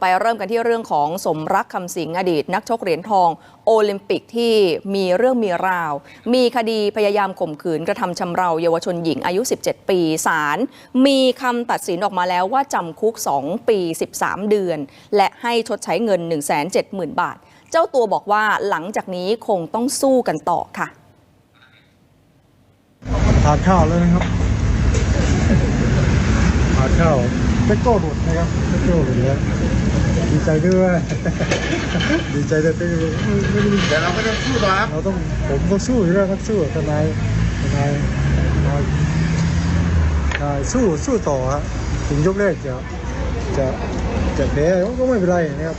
ไปเริ่มกันที่เรื่องของสมรักคำสิงอดีต นักชกเหรียญทอง โอลิมปิกที่มีเรื่องมีราว มีคดีพยายามข่มขืนกระทำชำเราเยาวชนหญิงอายุ 17 ปีศาลมีคำตัดสินออกมาแล้วว่าจำคุก 2 ปี 13 เดือน และให้ชดใช้เงิน 170,000 บาท เจ้าตัวบอกว่าหลังจากนี้คงต้องสู้กันต่อค่ะทานข้าวแล้วนะครับทานข้าว เปโก้หลุดนะครับเปโก้หลุดแล้วดีใจด้วย ดีใจด้วยที่ไม่ได้เดี๋ยวเราก็จะสู้ต่อครับเราต้องผมต้องสู้อยู่แล้วครับสู้ทนายทนายทนายทนายสู้สู้ต่อฮะถึงยกแรกจะจะจะแพ้ก็ไม่เป็นไรนะครับ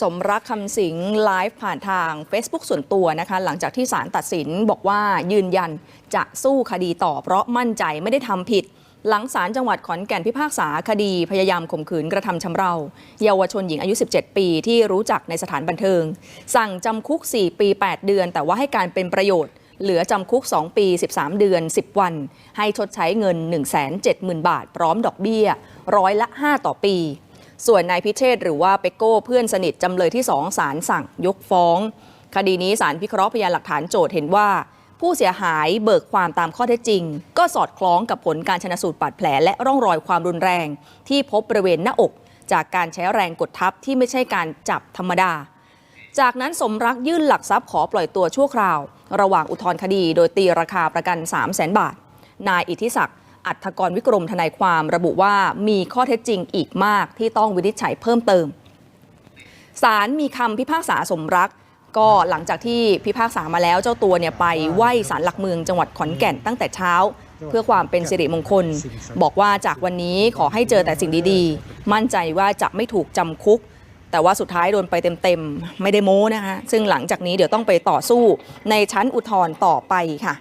สมรักคำสิงไลฟ์ผ่านทาง Facebook ส่วนตัวนะคะ หลังจากที่ศาลตัดสินบอกว่ายืนยันจะสู้คดีต่อเพราะมั่นใจไม่ได้ทำผิด หลังศาลจังหวัดขอนแก่นพิพากษาคดีพยายามข่มขืนกระทำชำเรา เยาวชนหญิงอายุ 17 ปีที่รู้จักในสถานบันเทิง สั่งจำคุก 4 ปี 8 เดือน แต่ว่าให้การเป็นประโยชน์ เหลือจำคุก 2 ปี 13 เดือน 10 วัน ให้ชดใช้เงิน 170,000 บาท พร้อมดอกเบี้ย ร้อยละ 5 ต่อปี ส่วนนายพิเชษหรือว่าเปโก้เพื่อนสนิทจำเลยที่2ศาลสั่งยกฟ้อง คดีนี้ศาลพิเคราะห์พยานหลักฐานโจทย์เห็นว่า ผู้เสียหายเบิกความตามข้อเท็จจริง ก็สอดคล้องกับผลการชนสูตรบาดแผล และร่องรอยความรุนแรง ที่พบบริเวณหน้าอก จากการใช้แรงกดทับที่ไม่ใช่การจับธรรมดา จากนั้นสมรักยื่นหลักทรัพย์ขอปล่อยตัวชั่วคราว ระหว่างอุทธรณ์คดี โดยตีราคาประกัน 3 0 0 0 0 0 บาท นายอิทธิศักดิ์อัฐกรวิกรมทนายความระบุว่ามีข้อเท็จจริงอีกมากที่ต้องวินิจฉัยเพิ่มเติมศาลมีคำพิพากษาสมรัก ก็หลังจากที่พิพากษามาแล้วเจ้าตัวเนี่ยไปไหว้ศาลหลักเมืองจังหวัดขอนแก่นตั้งแต่เช้า เพื่อความเป็นสิริมงคล บอกว่าจากวันนี้ขอให้เจอแต่สิ่งดีๆ มั่นใจว่าจะไม่ถูกจำคุก แต่ว่าสุดท้ายโดนไปเต็มๆ ไม่ได้โม้นะคะซึ่งหลังจากนี้เดี๋ยวต้องไปต่อสู้ในชั้นอุทธรณ์ต่อไปค่ะ